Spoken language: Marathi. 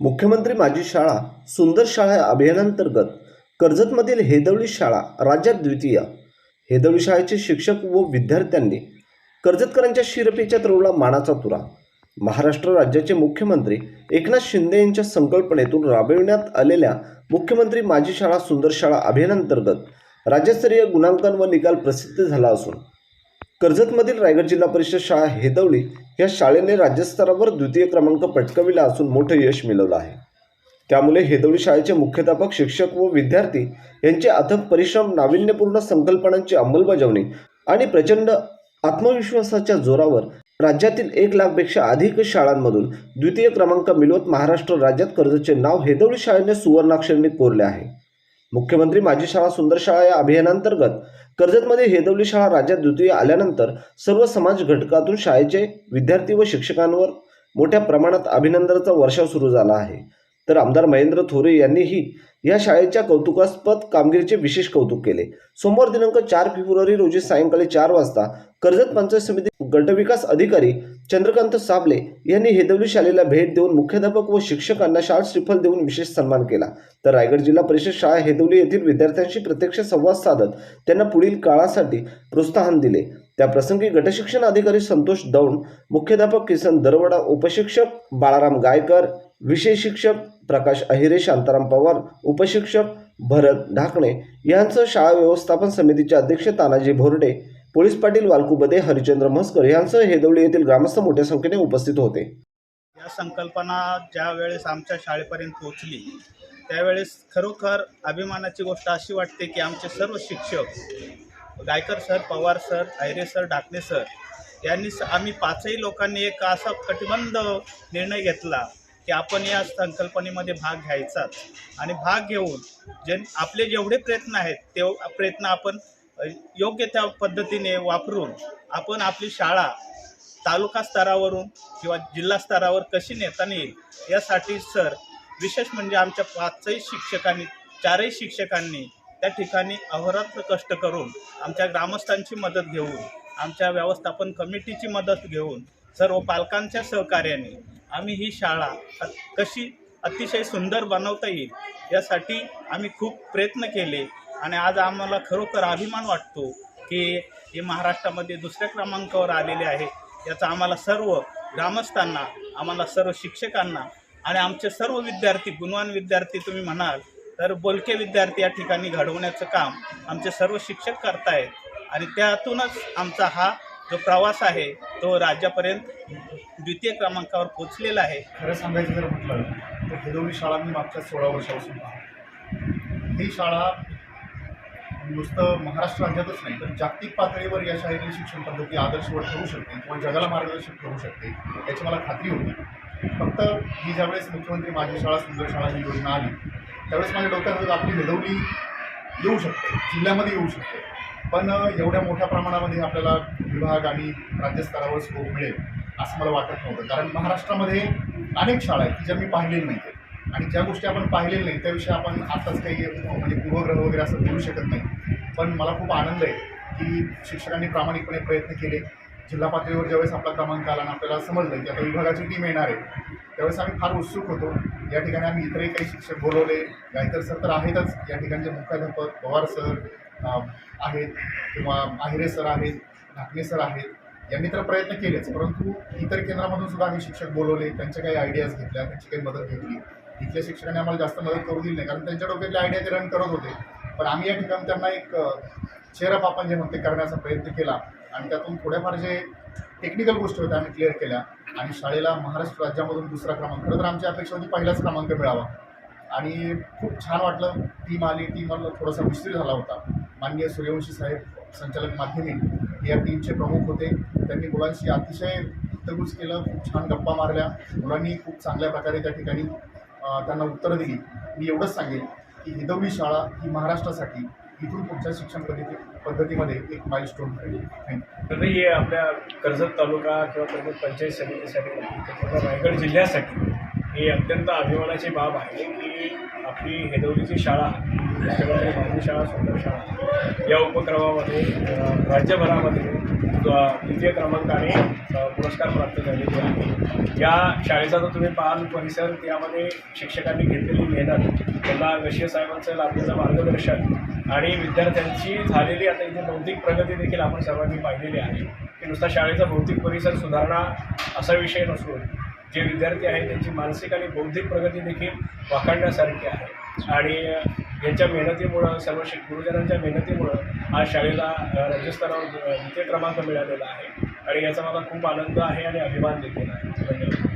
मुख्यमंत्री माझी शाळा सुंदर शाळा अभियानांतर्गत कर्जतमधील हेदवळी शाळा राज्यात द्वितीय. हेदवळी शाळेचे शिक्षक व विद्यार्थ्यांनी कर्जतकरांच्या शिरपेच्या रोवला मानाचा तुरा. महाराष्ट्र राज्याचे मुख्यमंत्री एकनाथ शिंदे यांच्या संकल्पनेतून राबविण्यात आलेल्या मुख्यमंत्री माझी शाळा सुंदर शाळा अभियानांतर्गत राज्यस्तरीय गुणांकन व निकाल प्रसिद्ध झाला असून कर्जतमधील रायगड जिल्हा परिषद शाळा हेदवली या शाळेने राज्यस्तरावर द्वितीय क्रमांक पटकविला असून मोठं यश मिळवलं आहे. त्यामुळे हेदवळी शाळेचे मुख्याध्यापक शिक्षक व विद्यार्थी यांचे अथक परिश्रम नाविन्यपूर्ण संकल्पनांची अंमलबजावणी आणि प्रचंड आत्मविश्वासाच्या जोरावर राज्यातील एक लाखपेक्षा अधिक शाळांमधून द्वितीय क्रमांक मिळवत महाराष्ट्र राज्यात कर्जचे नाव हेदवळी शाळेने सुवर्णाक्षरने कोरले आहे. मुख्यमंत्री माझी शाळा सुंदर शाळा या अभियानांतर्गत कर्जतमध्ये हेदवली शाळा राज्यात द्वितीय आल्यानंतर सर्व समाज घटकातून शाळेचे विद्यार्थी व शिक्षकांवर मोठ्या प्रमाणात अभिनंदनाचा वर्षाव सुरू झाला आहे. तर आमदार महेंद्र थोरे यांनीही या शाळेच्या कौतुकास्पद कामगिरीचे विशेष कौतुक केले. सोमवार दिनांक चार फेब्रुवारी रोजी सायंकाळी चार वाजता कर्जत पंचायत समिती गटविकास अधिकारी चंद्रकांत साबले यांनी हेदवली शाळेला भेट देऊन मुख्याध्यापक व शिक्षकांना शाळा श्रीफल देऊन विशेष सन्मान केला. तर रायगड जिल्हा परिषद शाळा हेदवली येथील विद्यार्थ्यांशी प्रत्यक्ष संवाद साधत त्यांना पुढील काळासाठी प्रोत्साहन दिले. त्या प्रसंगी गटशिक्षण अधिकारी संतोष दौंड मुख्याध्यापक किसन दरवडा उपशिक्षक बाळाराम गायकर विषय शिक्षक प्रकाश अहिरे शांताराम पवार उपशिक्षक भरत ढाकणे यांचं शाळा व्यवस्थापन समितीचे अध्यक्ष तानाजी भोरडे पोलीस पाटील वालकुबदे हरिचंद्र म्हस्कर यांसह हेदवली येथील ग्रामस्थ मोठ्या संख्येने उपस्थित होते. या संकल्पना ज्या वेळेस आमच्या शाळेपर्यंत पोहोचली त्यावेळेस खरोखर अभिमानाची गोष्ट अशी वाटते की आमचे सर्व शिक्षक Gaikar sir Pawar sir Aire sir Dakne sir यांनी स- आम्ही पाचही लोकांनी एक असा कटिबंध निर्णय घेतला की आपण या संकल्पनेमध्ये भाग घ्यायचाच. आणि भाग घेऊन जे आपले जेवढे प्रयत्न आहेत ते प्रयत्न आपण योग्य त्या पद्धतीने वापरून आपण आपली शाळा तालुका स्तरावरून किंवा जिल्हा स्तरावर कशी नेता येईल यासाठी सर विशेष म्हणजे आमच्या पाचही शिक्षकांनी चारही शिक्षकांनी त्या ठिकाणी अहोरात्र कष्ट करून आमच्या ग्रामस्थांची मदत घेऊन आमच्या व्यवस्थापन कमिटीची मदत घेऊन सर्व पालकांच्या सहकार्याने आम्ही ही शाळा कशी अतिशय सुंदर बनवता येईल यासाठी आम्ही खूप प्रयत्न केले. आणि आज आम्हाला खरोखर अभिमान वाटतो की हे महाराष्ट्रामध्ये दुसऱ्या क्रमांकावर आलेले आहे. याचा आम्हाला सर्व ग्रामस्थांना आम्हाला सर्व शिक्षकांना आणि आमचे सर्व विद्यार्थी गुणवान विद्यार्थी तुम्ही म्हणाल तर बोलके विद्यार्थी या ठिकाणी घडवण्याचं काम आमचे सर्व शिक्षक करतायत. आणि त्यातूनच आमचा हा जो प्रवास आहे तो राज्यापर्यंत द्वितीय क्रमांकावर पोचलेला आहे. खरं सांगायचं जर म्हटलं तर हिरोली शाळा मी मागच्या सोळा वर्षापासून पाहतो. ही शाळा नुसतं महाराष्ट्र राज्यातच नाही तर जागतिक पातळीवर या शाळेतील शिक्षण पद्धती आदर्शवर ठरू शकते किंवा जगाला मार्गदर्शक ठरू शकते याची मला खात्री होती. फक्त ही ज्यावेळेस मुख्यमंत्री माझी शाळा सुंदर शाळा ही योजना आली त्यावेळेस माझ्या डोक्यात आपली मिळवली येऊ शकते जिल्ह्यामध्ये येऊ शकते. पण एवढ्या मोठ्या प्रमाणामध्ये आपल्याला विभाग आणि राज्यस्तरावर स्कोप मिळेल असं मला वाटत नव्हतं. कारण महाराष्ट्रामध्ये अनेक शाळा आहेत की ज्या मी पाहिलेल्या नाही आणि ज्या गोष्टी आपण पाहिलेल्या नाही त्याविषयी आपण आताच काही म्हणजे पूर्वग्रह वगैरे असं बोलू शकत नाही. पण मला खूप आनंद आहे की शिक्षकांनी प्रामाणिकपणे प्रयत्न केले. जिल्हा पातळीवर ज्यावेळेस आपला क्रमांक आला आणि आपल्याला समजलं की आता विभागाची टीम येणार आहे त्यावेळेस आम्ही फार उत्सुक होतो. या ठिकाणी आम्ही इतरही काही शिक्षक बोलवले गायकर सर तर आहेतच. या ठिकाणचे मुख्याध्यापक पवार सर आहेत किंवा आहिरे सर आहेत ढाकणे सर आहेत यांनी तर प्रयत्न केलेच. परंतु इतर केंद्रामधून सुद्धा आम्ही शिक्षक बोलवले त्यांच्या काही आयडियाज घेतल्या त्यांची काही मदत घेतली. इथल्या शिक्षकांनी आम्हाला जास्त मदत करू दिली नाही कारण त्यांच्या डोक्यातल्या आयडिया ते रन करत होते पण आम्ही या ठिकाणी त्यांना एक चेअरअप आपण जे म्हणते करण्याचा प्रयत्न केला आणि त्यातून थोड्याफार जे टेक्निकल गोष्टी होत्या आम्ही क्लिअर केल्या आणि शाळेला महाराष्ट्र राज्यामधून दुसरा क्रमांक खरं तर आमची अपेक्षा होती पहिलाच क्रमांक मिळावा. आणि खूप छान वाटलं टीम आली टीमला थोडासा उशीर झाला होता. माननीय सूर्यवंशी साहेब संचालक माध्यमिक या टीमचे प्रमुख होते. त्यांनी मुलांशी अतिशय हितगुज केलं खूप छान गप्पा मारल्या. मुलांनी खूप चांगल्या प्रकारे त्या ठिकाणी त्यांना उत्तरं दिली. मी एवढंच सांगेन. की हिदवली शाळा ही महाराष्ट्रासाठी इथून पुढच्या शिक्षण पद्धती पद्धतीमध्ये एक माइलस्टोन ठरेल. थँक्यू तरी आपल्या कर्जत तालुका किंवा कर्जत पंचायत समितीसाठी किंवा रायगड जिल्ह्यासाठी हे अत्यंत अभिमानाची बाब आहे की आपली हेदवलीची शाळा माझी शाळा सुंदर शाळा या उपक्रमामध्ये राज्यभरामध्ये द्वितीय क्रमांकाने पुरस्कार प्राप्त झालेले आहे. या शाळेचा जर तुम्ही पाहाल परिसर त्यामध्ये शिक्षकांनी घेतलेली मेहनत त्यांना गशीय साहेबांचं लाभलेलं मार्गदर्शन आणि विद्यार्थ्यांची झालेली आता इथे बौद्धिक प्रगती देखील आपण सर्वांनी पाहिलेली आहे. की नुसता शाळेचा भौतिक परिसर सुधारणा असा विषय नसून जे विद्यार्थी आहेत त्यांची मानसिक आणि बौद्धिक प्रगती देखील वाखाणण्यासारखी आहे. आणि यांच्या मेहनतीमुळं सर्व शिक गुरुजनांच्या मेहनतीमुळं आज शाळेला राज्यस्तरावर द्वितीय क्रमांक मिळालेला आहे. आणि याचा मला खूप आनंद आहे आणि अभिमान देखील आहे. धन्यवाद.